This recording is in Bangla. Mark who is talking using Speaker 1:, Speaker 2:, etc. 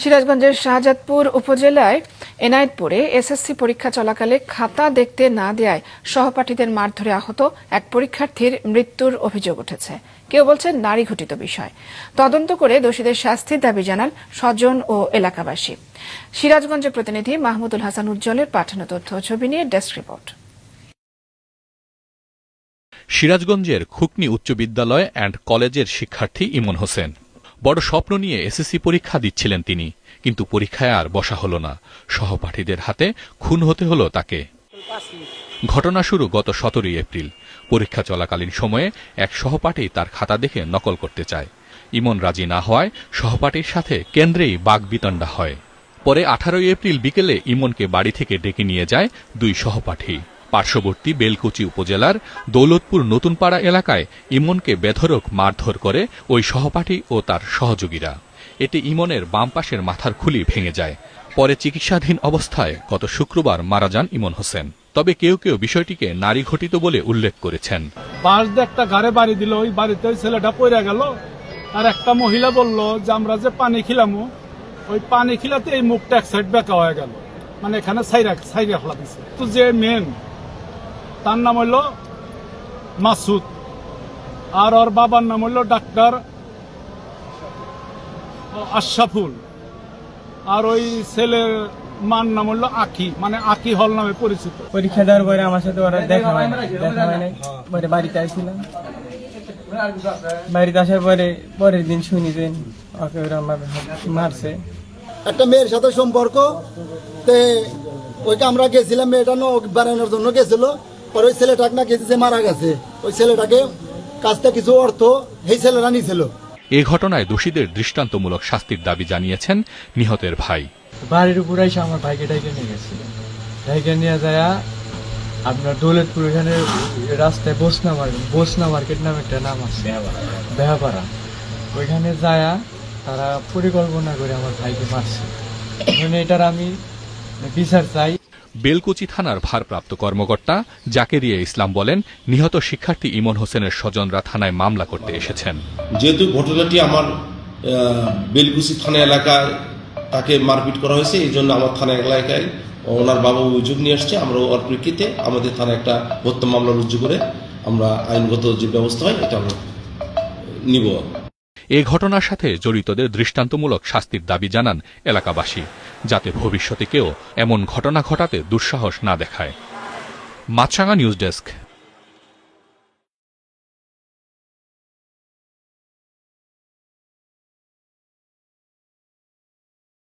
Speaker 1: সিরাজগঞ্জের শাহজাদপুর উপজেলায় এনায়েতপুরে এসএসসি পরীক্ষা চলাকালে খাতা দেখতে না দেয়ায় সহপাঠীদের মারধরে আহত এক পরীক্ষার্থীর মৃত্যুর অভিযোগ উঠেছে। কেউ বলছেন নারী ঘটিত বিষয়। তদন্ত করে দোষীদের শাস্তির দাবি জানান স্বজন ও এলাকাবাসী। সিরাজগঞ্জের প্রতিনিধি মাহমুদুল হাসান উজ্জ্বলের পাঠানো তথ্য ছবি নিয়ে ডেস্ক রিপোর্ট।
Speaker 2: সিরাজগঞ্জের খুকনি উচ্চ বিদ্যালয় অ্যান্ড কলেজের শিক্ষার্থী ইমন হোসেন। বড় স্বপ্ন নিয়ে এসএসসি পরীক্ষা দিচ্ছিলেন তিনি। কিন্তু পরীক্ষায় আর বসা হল না। সহপাঠীদের হাতে খুন হতে হলো তাকে। ঘটনা শুরু গত সতেরোই এপ্রিল। পরীক্ষা চলাকালীন সময়ে এক সহপাঠী তার খাতা দেখে নকল করতে চায়। ইমন রাজি না হওয়ায় সহপাঠীর সাথে কেন্দ্রেই বাগবিতণ্ডা হয়। পরে আঠারোই এপ্রিল বিকেলে ইমনকে বাড়ি থেকে ডেকে নিয়ে যায় দুই সহপাঠী। পার্শ্ববর্তী বেলকুচি উপজেলার দৌলতপুর নতুনপাড়া এলাকায় ইমনকে বেধরক মারধর করে ওই সহপাঠী ও তার সহযোগীরা। এতে ইমনের বাম পাশের মাথার খুলি ভেঙে যায়। পরে চিকিৎসাধীন অবস্থায় গত শুক্রবার মারা যান ইমন হোসেন। তবে কেউ কেউ বিষয়টিকে নারী ঘটিত বলে উল্লেখ করেছেন।
Speaker 3: বাঁশ দিয়ে একটা ঘরে বাড়ি দিল, ওই বাড়িতে ছেলেটা পড়ে গেল। আর একটা মহিলা বলল যে, আমরা যে পানি খিলামু, ওই পানি খিলাতে এই মুখটা এক সাইড বেঁকা হয়ে গেল। মানে এখানে সাইরা সাইরা ফেলা দিছে। তো যে মেন তার নাম হইল মাসুদ। আর ওর বাবার নাম হইল ডাক্তার আশরাফুল। আর ওই ছেলের মার নাম হইল আকি মানে আকি হল নামে পরিচিত।
Speaker 4: পরীক্ষা দেওয়ার পরে আমার সাথে ওরা দেখা হয় না দেখা হয় নাই। পরে বাড়িতে আসছিলাম বাড়িতে আসার পরে পরের দিন শুনি যে ওকে ওরা মারছে।
Speaker 5: একটা মেয়ের সাথে সম্পর্ক তে ওইটা আমরা গেছিলাম মেয়েটা ন বানানোর জন্য গেছিল। পরে ওই ছেলেটাকে না গেছে মারা গেছে। ওই ছেলেটাকে কাজটা কিছু অর্থ এই ছেলেরা নিয়েছিল।
Speaker 2: এ ঘটনায় দোষীদের দৃষ্টান্তমূলক শাস্তির দাবি জানিয়েছেন নিহতের ভাই।
Speaker 4: বাড়ির উপরে এসে আমার ভাইকে ডাইকে নিয়ে গেছিল ডাইকে নিয়ে যায় আপনার দৌলতপুর এখানে রাস্তায় বসনা মার্কেট বসনা মার্কেট নামে একটা নাম আছে। বেহাপাড়া। ওইখানে যায়া তারা পরিকল্পনা করে আমার ভাইকে মারছে। মানে এটার আমি বিচার চাই
Speaker 2: বেলকুচি থানার ভারপ্রাপ্ত কর্মকর্তা জাকেরিয়া ইসলাম বলেন, নিহত শিক্ষার্থী ইমন হোসেনের স্বজনরা থানায় মামলা করতে এসেছেন।
Speaker 6: যেহেতু ঘটনাটি আমার বেলকুচি থানা এলাকায় তাকে মারপিট করা হয়েছে, এই জন্য আমার থানা এলাকায় ওনার বাবা অভিযোগ নিয়ে আসছে। আমরা ওর প্রেক্ষিতে আমাদের থানায় একটা হত্যা মামলা রুজু করে আমরা আইনগত যে ব্যবস্থা হয়, এটা আমরা নিব।
Speaker 2: এ ঘটনার সাথে জড়িতদের দৃষ্টান্তমূলক শাস্তির দাবি জানান এলাকাবাসী, যাতে ভবিষ্যতে কেউ এমন ঘটনা ঘটাতে দুঃসাহস না দেখায়। মাছরাঙা নিউজ ডেস্ক